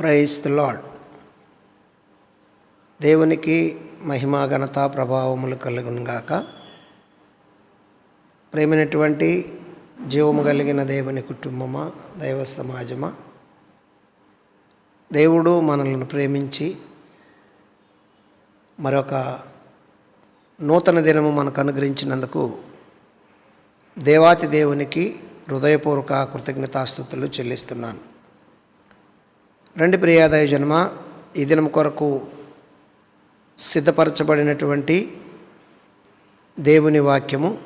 Praise lord దేవునికి మహిమా ఘనత ప్రభావములు కలుగునుగాక ప్రేమైనటువంటి జీవము కలిగిన దేవుని కుటుంబమా దైవ సమాజమా? దేవుడు మనల్ని ప్రేమించి మరొక నూతన దినము మనకు అనుగ్రహించినందుకు దేవాతి దేవునికి హృదయపూర్వక కృతజ్ఞతాస్థుతులు చెల్లిస్తున్నాను. రెండు ప్రియాదాయ జన్మ ఈ దినం కొరకు సిద్ధపరచబడినటువంటి దేవుని వాక్యము.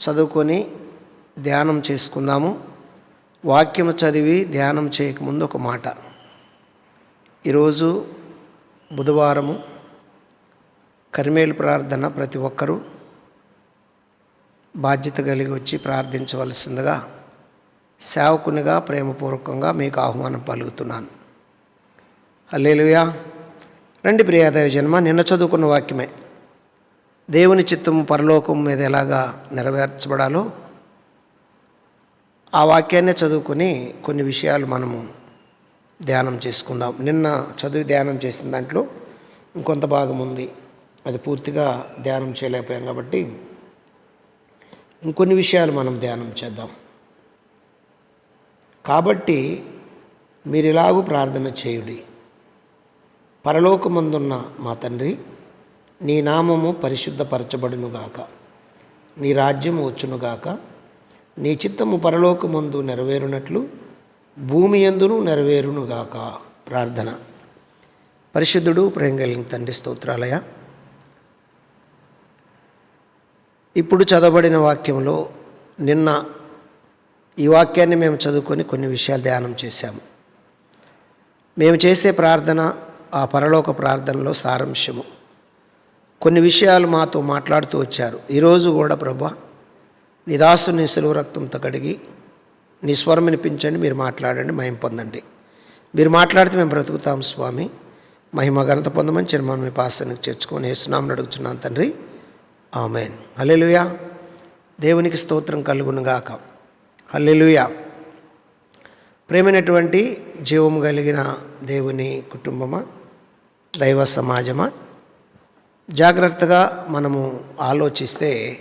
చదువుకొని ధ్యానం చేసుకుందాము. వాక్యము చదివి ధ్యానం చేయకముందు ఒక మాట. ఈరోజు బుధవారము కరిమేలు ప్రార్థన ప్రతి ఒక్కరూ బాధ్యత కలిగి వచ్చి ప్రార్థించవలసిందిగా సేవకునిగా ప్రేమపూర్వకంగా మీకు ఆహ్వానం పలుకుతున్నాను. హల్లేలుయా. రండి ప్రియాదేవ జన్మ నిన్న చదువుకున్న వాక్యమే. దేవుని చిత్తము పరలోకం మీద ఎలాగా నెరవేర్చబడాలో ఆ వాక్యాన్నే చదువుకొని కొన్ని విషయాలు మనము ధ్యానం చేసుకుందాం. నిన్న చదివి ధ్యానం చేసిన దాంట్లో ఇంకొంత భాగం ఉంది. అది పూర్తిగా ధ్యానం చేయలేకపోయాం కాబట్టి ఇంకొన్ని విషయాలు మనం ధ్యానం చేద్దాం. కాబట్టి మీరు ఇలాగూ ప్రార్థన చేయుడి. పరలోకమందున్న మా తండ్రి నీ నామము పరిశుద్ధపరచబడునుగాక. నీ రాజ్యము వచ్చునుగాక. నీ చిత్తము పరలోకమందు నెరవేరునట్లు భూమి ఎందును నెరవేరునుగాక ప్రార్థన. పరిశుద్ధుడు ప్రేమ తండ్రి స్తోత్రాలయ. ఇప్పుడు చదవబడిన వాక్యంలో నిన్న ఈ వాక్యాన్ని మేము చదువుకొని కొన్ని విషయాలు ధ్యానం చేశాము. మేము చేసే ప్రార్థన ఆ పరలోక ప్రార్థనలో సారాంశము. కొన్ని విషయాలు మాతో మాట్లాడుతూ వచ్చారు. ఈరోజు కూడా ప్రభా నీ దాసుని సెలవు రక్తంతో కడిగి నీ స్వరం వినిపించండి మీరు మాట్లాడండి మహిమ పొందండి. మీరు మాట్లాడితే మేము బ్రతుకుతాం స్వామి. మహిమ ఘనత పొందమని చిరుమని మీ పాసానికి చేర్చుకొని వేసునామని అడుగుతున్నాను తండ్రి. ఆమెన్. అలెలుయా దేవునికి స్తోత్రం కలుగునుగాక. హల్లెలుయ. ప్రేమైనటువంటి జీవము కలిగిన దేవుని కుటుంబమా? దైవ సమాజమా? జాగ్రత్తగా మనము ఆలోచిస్తే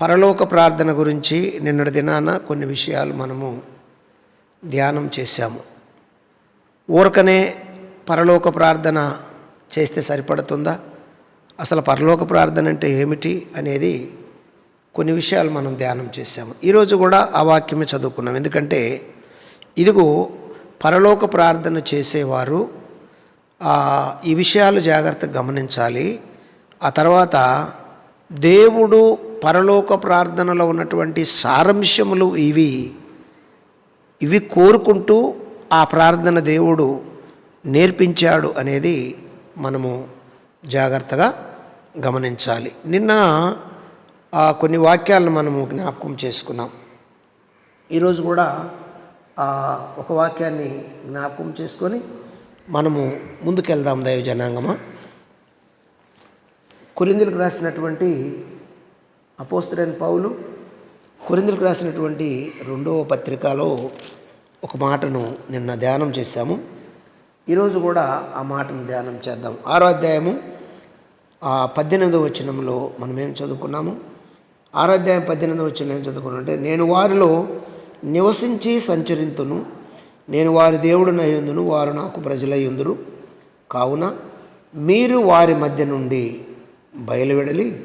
పరలోక ప్రార్థన గురించి నిన్నటి దినాన కొన్ని విషయాలు మనము ధ్యానం చేశాము. ఊరకనే పరలోక ప్రార్థన చేస్తే సరిపడుతుందా? అసలు పరలోక ప్రార్థన అంటే ఏమిటి అనేది కొన్ని విషయాలు మనం ధ్యానం చేశాము. ఈరోజు కూడా ఆ వాక్యమే చదువుకున్నాం. ఎందుకంటే ఇదిగో పరలోక ప్రార్థన చేసేవారు ఈ విషయాలు జాగ్రత్తగా గమనించాలి. ఆ తర్వాత దేవుడు పరలోక ప్రార్థనలో ఉన్నటువంటి సారాంశములు ఇవి ఇవి కోరుకుంటూ ఆ ప్రార్థన దేవుడు నేర్పించాడు అనేది మనము జాగ్రత్తగా గమనించాలి. నిన్న కొన్ని వాక్యాలను మనము జ్ఞాపకం చేసుకున్నాం. ఈరోజు కూడా ఒక వాక్యాన్ని జ్ఞాపకం చేసుకొని మనము ముందుకెళ్దాం దైవ జనాంగమా కొరిందులకు రాసినటువంటి అపోస్తుడైన పౌలు కొరిందులకు రాసినటువంటి రెండవ పత్రికలో ఒక మాటను నిన్న ధ్యానం చేశాము. ఈరోజు కూడా ఆ మాటను ధ్యానం చేద్దాం. ఆరో అధ్యాయము ఆ పద్దెనిమిదవ వచనంలో మనం ఏం చదువుకున్నాము? ఆరాధ్యాయం పద్దెనిమిది వచ్చిన నేను చదువుకున్నట్టే నేను వారిలో నివసించి సంచరింతును. నేను వారి దేవుడునయ్యుందును వారు నాకు ప్రజలయ్యుందురు కావున మీరు వారి మధ్య నుండి బయలువెడలి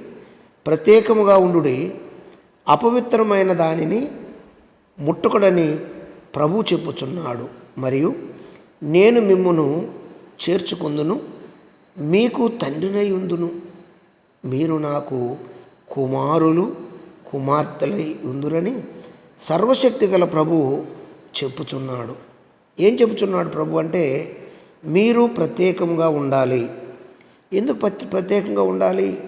ప్రత్యేకముగా ఉండు అపవిత్రమైన దానిని ముట్టుకడని ప్రభు చెప్పుచున్నాడు. మరియు నేను మిమ్మును చేర్చుకుందును. మీకు తండ్రినై ఉందును. మీరు నాకు కుమారులు. కుమార్తెలై ఉందురని సర్వశక్తి గల ప్రభు చెప్పుచున్నాడు. ఏం చెప్పుచున్నాడు ప్రభు అంటే మీరు ప్రత్యేకంగా ఉండాలి. ఎందుకు ప్రత్యేకంగా ఉండాలి?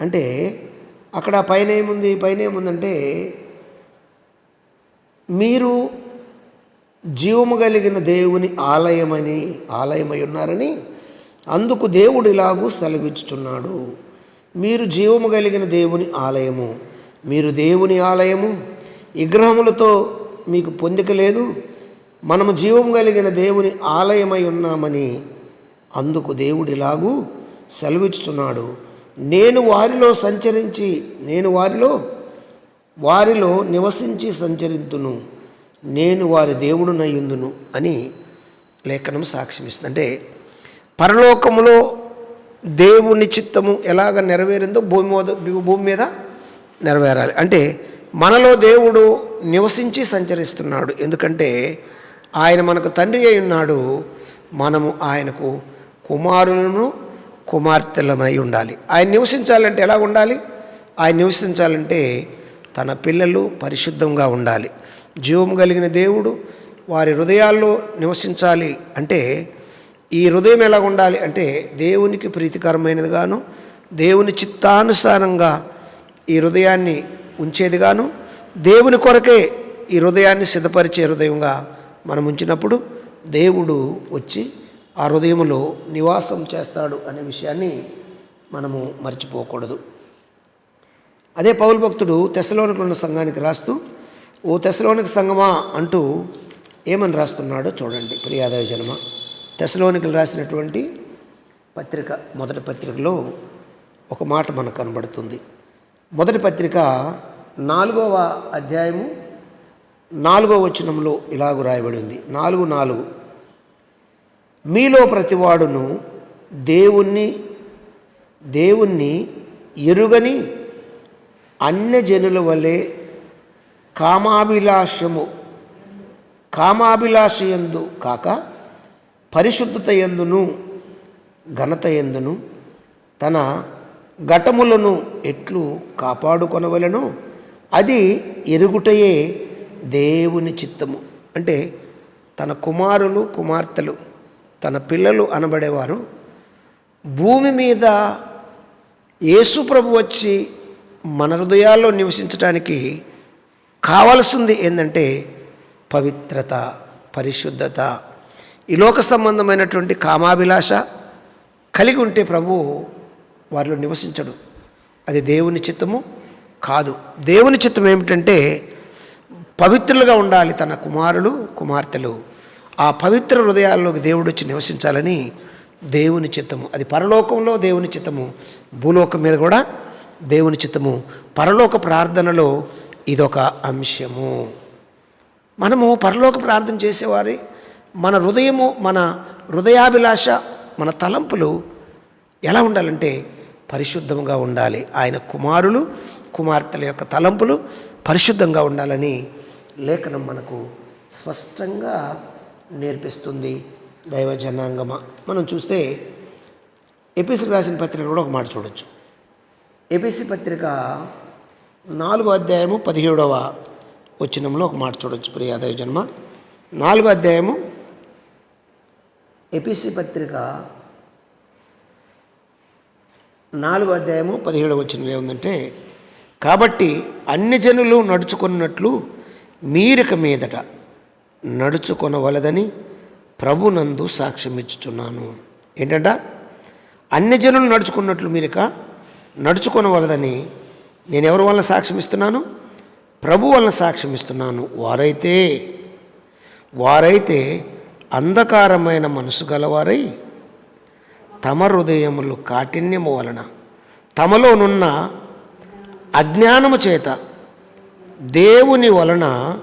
అంటే అక్కడ పైన ఏముంది? పైన ఏముందంటే మీరు జీవము కలిగిన దేవుని ఆలయమని ఆలయమై ఉన్నారని అందుకు దేవుడు ఇలాగూ సెలవిచ్చుచున్నాడు. మీరు జీవము కలిగిన దేవుని ఆలయము. మీరు దేవుని ఆలయము విగ్రహములతో మీకు పొందిక లేదు. మనము జీవం కలిగిన దేవుని ఆలయమై ఉన్నామని అందుకు దేవుడిలాగూ సెలవిచ్చుతున్నాడు నేను వారిలో సంచరించి నేను వారిలో వారిలో నివసించి సంచరింతును. నేను వారి దేవుడునయ్యుందును అని లేఖనం సాక్ష్యమిస్తుంది. అంటే పరలోకములో దేవుని చిత్తము ఎలాగ నెరవేరిందో భూమి మీద భూమి మీద నెరవేరాలి. అంటే మనలో దేవుడు నివసించి సంచరిస్తున్నాడు. ఎందుకంటే ఆయన మనకు తండ్రి అయి ఉన్నాడు. మనము ఆయనకు కుమారులను కుమార్తెలమై ఉండాలి. ఆయన నివసించాలంటే ఎలా ఉండాలి? ఆయన నివసించాలంటే తన పిల్లలు పరిశుద్ధంగా ఉండాలి. జీవం కలిగిన దేవుడు వారి హృదయాల్లో నివసించాలి. అంటే ఈ హృదయం ఎలా ఉండాలి? అంటే దేవునికి ప్రీతికరమైనదిగాను దేవుని చిత్తానుసారంగా ఈ హృదయాన్ని ఉంచేదిగాను. దేవుని కొరకే ఈ హృదయాన్ని సిద్ధపరిచే హృదయంగా మనం ఉంచినప్పుడు దేవుడు వచ్చి ఆ హృదయంలో నివాసం చేస్తాడు అనే విషయాన్ని మనము మర్చిపోకూడదు. అదే పౌరు భక్తుడు తెశలోనికి ఉన్న సంఘానికి రాస్తూ ఓ తెశలోనికి సంఘమా అంటూ ఏమని రాస్తున్నాడో చూడండి ప్రియాదయ జన్మ. తెశలోనికలు రాసినటువంటి పత్రిక మొదటి పత్రికలో ఒక మాట మనకు కనబడుతుంది. మొదటి పత్రిక నాలుగవ అధ్యాయము నాలుగవ వచనంలో ఇలాగు రాయబడి ఉంది. నాలుగు నాలుగు. మీలో ప్రతివాడును దేవుణ్ణి దేవుణ్ణి ఎరుగని అన్యజనుల వలె కామాభిలాషము కామాభిలాషయందు కాక పరిశుద్ధత ఎందును ఘనత ఎందును తన ఘటములను ఎట్లు కాపాడుకొనవలెనో? అది ఎరుగుటయే దేవుని చిత్తము. అంటే తన కుమారులు కుమార్తెలు తన పిల్లలు అనబడేవారు. భూమి మీద యేసు ప్రభు వచ్చి మన హృదయాల్లో నివసించడానికి కావలసింది ఏంటంటే పవిత్రత పరిశుద్ధత. ఈ లోక సంబంధమైనటువంటి కామాభిలాష కలిగి ఉంటే ప్రభు వారిలో నివసించడు. అది దేవుని చిత్తము కాదు. దేవుని చిత్తం ఏమిటంటే పవిత్రులుగా ఉండాలి తన కుమారులు కుమార్తెలు. ఆ పవిత్ర హృదయాల్లోకి దేవుడు వచ్చి నివసించాలని దేవుని చిత్తము. అది పరలోకంలో దేవుని చిత్తము. భూలోకం మీద కూడా దేవుని చిత్తము. పరలోక ప్రార్థనలో ఇదొక అంశము. మనము పరలోక ప్రార్థన చేసేవారి మన హృదయము మన హృదయాభిలాష మన తలంపులు ఎలా ఉండాలంటే పరిశుద్ధంగా ఉండాలి. ఆయన కుమారులు కుమార్తెల యొక్క తలంపులు పరిశుద్ధంగా ఉండాలని లేఖనం మనకు స్పష్టంగా నేర్పిస్తుంది దైవ జనాంగమ మనం చూస్తే ఎపిసి రాసిన పత్రిక కూడా ఒక మాట చూడొచ్చు. ఎపిసి పత్రిక నాలుగో అధ్యాయము పదిహేడవ వచనంలో ఒక మాట చూడొచ్చు ప్రియ దైవ జన్మ నాలుగో అధ్యాయము ఎపిసి పత్రిక నాలుగో అధ్యాయము పదిహేడవ వచనంలో ఏముందంటే కాబట్టి అన్ని జనులు నడుచుకున్నట్లు మీరిక మీదట నడుచుకొనవలదని ప్రభునందు సాక్ష్యం ఇచ్చుచున్నాను ఏంటంట? అన్ని జనులు నడుచుకున్నట్లు మీరిక నడుచుకొనవలదని నేను ఎవరి వలన సాక్ష్యం ఇస్తున్నాను ప్రభు వలన సాక్ష్యం ఇస్తున్నాను వారైతే వారైతే అంధకారమైన మనసు గలవారై తమ హృదయములు కాఠిన్యము వలన తమలోనున్న అజ్ఞానము చేత దేవుని వలన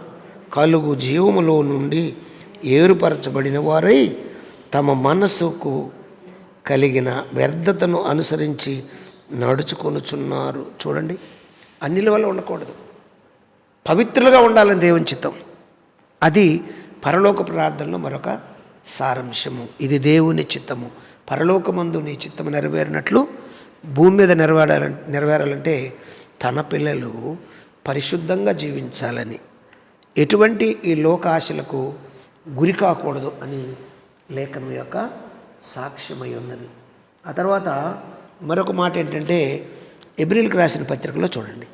కలుగు జీవములో నుండి ఏరుపరచబడిన వారై తమ మనస్సుకు కలిగిన వ్యర్థతను అనుసరించి నడుచుకొనుచున్నారు. చూడండి అన్నిల వల్ల ఉండకూడదు. పవిత్రులుగా ఉండాలని దేవుని చిత్తం. అది పరలోక ప్రార్థనలో మరొక సారాంశము. ఇది దేవుని చిత్తము. పరలోకమందు నీ చిత్తము నెరవేరినట్లు భూమి మీద నెరవేరాల నెరవేరాలంటే తన పిల్లలు పరిశుద్ధంగా జీవించాలని. ఎటువంటి ఈ లోకాశలకు గురి కాకూడదు అని లేఖనం యొక్క సాక్ష్యమై ఉన్నది. ఆ తర్వాత మరొక మాట ఏంటంటే ఎబ్రిల్కి రాసిన పత్రికలో చూడండి.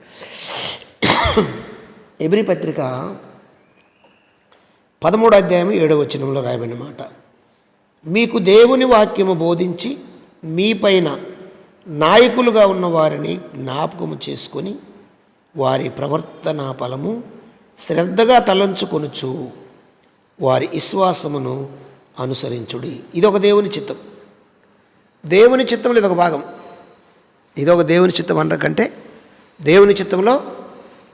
ఎబ్రి పత్రిక పదమూడు అధ్యాయం ఏడవ వచనంలో రాయబడిన మాట. మీకు దేవుని వాక్యము బోధించి మీపైన నాయకులుగా ఉన్న వారిని జ్ఞాపకము చేసుకొని వారి ప్రవర్తన ఫలము శ్రద్ధగా తలంచుకొనుచు వారి విశ్వాసమును అనుసరించుడి. ఇదొక దేవుని చిత్తం. దేవుని చిత్తంలో ఇదొక భాగం. ఇదొక దేవుని చిత్తం అనకంటే దేవుని చిత్తంలో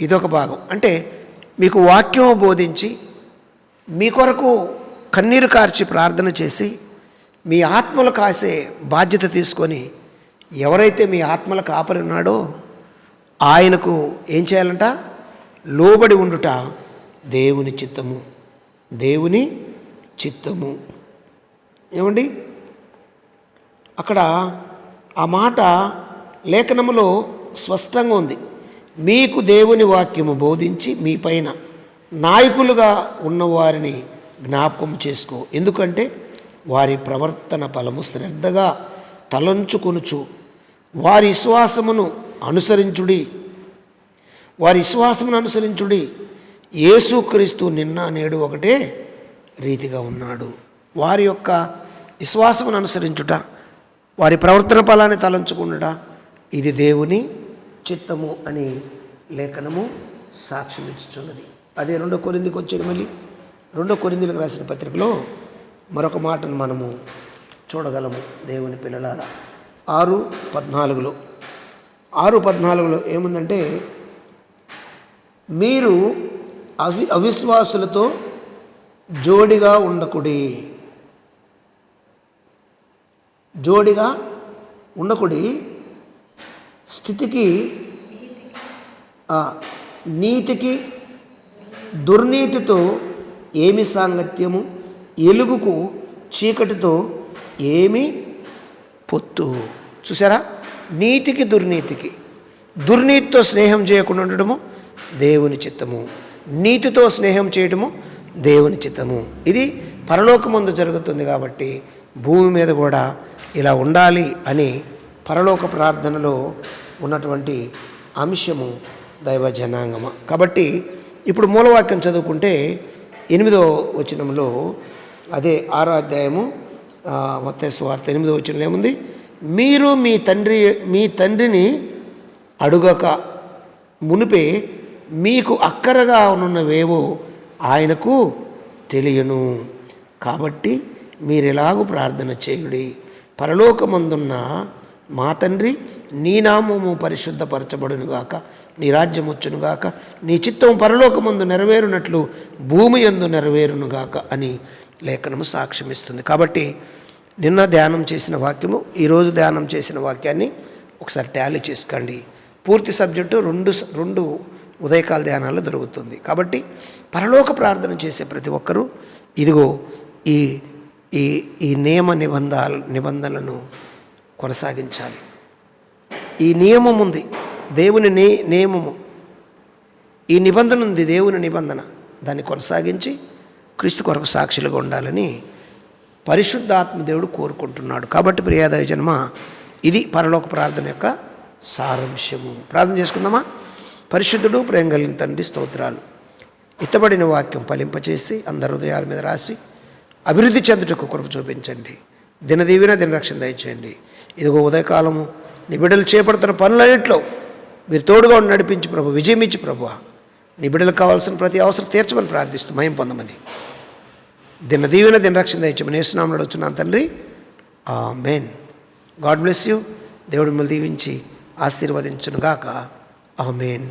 ఇదొక భాగం. అంటే మీకు వాక్యం బోధించి మీ కొరకు కన్నీరు కార్చి ప్రార్థన చేసి మీ ఆత్మలు కాసే బాధ్యత తీసుకొని ఎవరైతే మీ ఆత్మల కాపరి ఉన్నాడో ఆయనకు ఏం చేయాలంట? లోబడి ఉండుట దేవుని చిత్తము. దేవుని చిత్తము. ఏమండి? అక్కడ ఆ మాట లేఖనములో స్పష్టంగా ఉంది. మీకు దేవుని వాక్యము బోధించి మీ పైన నాయకులుగా ఉన్నవారిని జ్ఞాపకం చేసుకో. ఎందుకంటే వారి ప్రవర్తన ఫలము శ్రద్ధగా తలంచుకొనుచు. వారి విశ్వాసమును అనుసరించుడి. వారి విశ్వాసమును అనుసరించుడి. యేసుక్రీస్తు నిన్న నేడు ఒకటే రీతిగా ఉన్నాడు. వారి యొక్క విశ్వాసమును అనుసరించుట వారి ప్రవర్తన ఫలాన్ని తలంచుకునుట ఇది దేవుని చిత్తము అని లేఖనము సాక్ష్యమిచ్చుచున్నది. అదే రెండో కొరిందికి వచ్చాడు మళ్ళీ. రెండో కొరిందులకు రాసిన పత్రికలో మరొక మాటను మనము చూడగలము దేవుని పిల్లలారా. ఆరు పద్నాలుగులో. ఆరు పద్నాలుగులో ఏముందంటే మీరు అవి అవిశ్వాసులతో జోడిగా ఉండకుడి. జోడిగా ఉండకుడి. స్థితికి ఆ, నీతికి దుర్నీతితో ఏమి సాంగత్యము? ఎలుగుకు చీకటితో ఏమి పొత్తు. చూసారా నీతికి దుర్నీతికి. దుర్నీతితో స్నేహం చేయకుండా ఉండడము దేవుని చిత్తము. నీతితో స్నేహం చేయటము దేవుని చిత్తము. ఇది పరలోకముందు జరుగుతుంది కాబట్టి భూమి మీద కూడా ఇలా ఉండాలి అని పరలోక ప్రార్థనలో ఉన్నటువంటి అంశము దైవ జనాంగమ. కాబట్టి ఇప్పుడు మూలవాక్యం చదువుకుంటే ఎనిమిదో వచనంలో అదే ఆరో అధ్యాయము మొత్త స్వార్థ ఎనిమిదో వచనంలో ఏముంది? మీరు మీ తండ్రి మీ తండ్రిని అడుగక మునిపే మీకు అక్కరగా ఉన్నవేవో ఆయనకు తెలియను. కాబట్టి మీరు ఎలాగూ ప్రార్థన చేయుడి? పరలోకమందున్న మా తండ్రి నీ నామము పరిశుద్ధపరచబడునుగాక నీ రాజ్యం వచ్చునుగాక నీ చిత్తం పరలోకమందు నెరవేరునట్లు భూమి యందు నెరవేరునుగాక అని లేఖనము సాక్ష్యమిస్తుంది. కాబట్టి నిన్న ధ్యానం చేసిన వాక్యము ఈరోజు ధ్యానం చేసిన వాక్యాన్ని ఒకసారి ట్యాలీ చేసుకోండి. పూర్తి సబ్జెక్టు రెండు రెండు ఉదయకాల ధ్యానాల్లో దొరుకుతుంది. కాబట్టి పరలోక ప్రార్థన చేసే ప్రతి ఒక్కరూ ఇదిగో ఈ ఈ ఈ నియమ నిబంధాల నిబంధనలను కొనసాగించాలి. ఈ నియమం ఉంది. దేవుని నే నియమము. ఈ నిబంధన ఉంది. దేవుని నిబంధన. దాన్ని కొనసాగించి క్రీస్తు కొరకు సాక్షులుగా ఉండాలని పరిశుద్ధాత్మ దేవుడు కోరుకుంటున్నాడు. కాబట్టి ప్రియాదయ జన్మ ఇది పరలోక ప్రార్థన యొక్క సారాంశము. ప్రార్థన చేసుకుందామా? పరిశుద్ధుడు ప్రేమ కలిగిన తండ్రి స్తోత్రాలు. ఇత్తబడిన వాక్యం ఫలింపచేసి అందరి హృదయాల మీద రాసి అభివృద్ధి చెందుటకు కృప చూపించండి. దినదీవిన దినరక్షణ దయచేయండి. ఇదిగో ఉదయకాలము నీ బిడ్డలు చేపడుతున్న పనులన్నింటిలో మీరు తోడుగా ఉండి నడిపించి ప్రభు విజయం ఇచ్చి ప్రభు. నీ బిడ్డలకు కావాల్సిన ప్రతి అవసరం తీర్చమని ప్రార్థిస్తూ మయం పొందమని. దిన దీవెన దిన రక్షణ దయచమని వేస్తున్నాం నడుచున్నాను తండ్రి. ఆ మెయిన్ గాడ్ బ్లెస్ యూ. దేవుడు మిమ్మల్ని దీవించి ఆశీర్వదించునుగాక. ఆ మెయిన్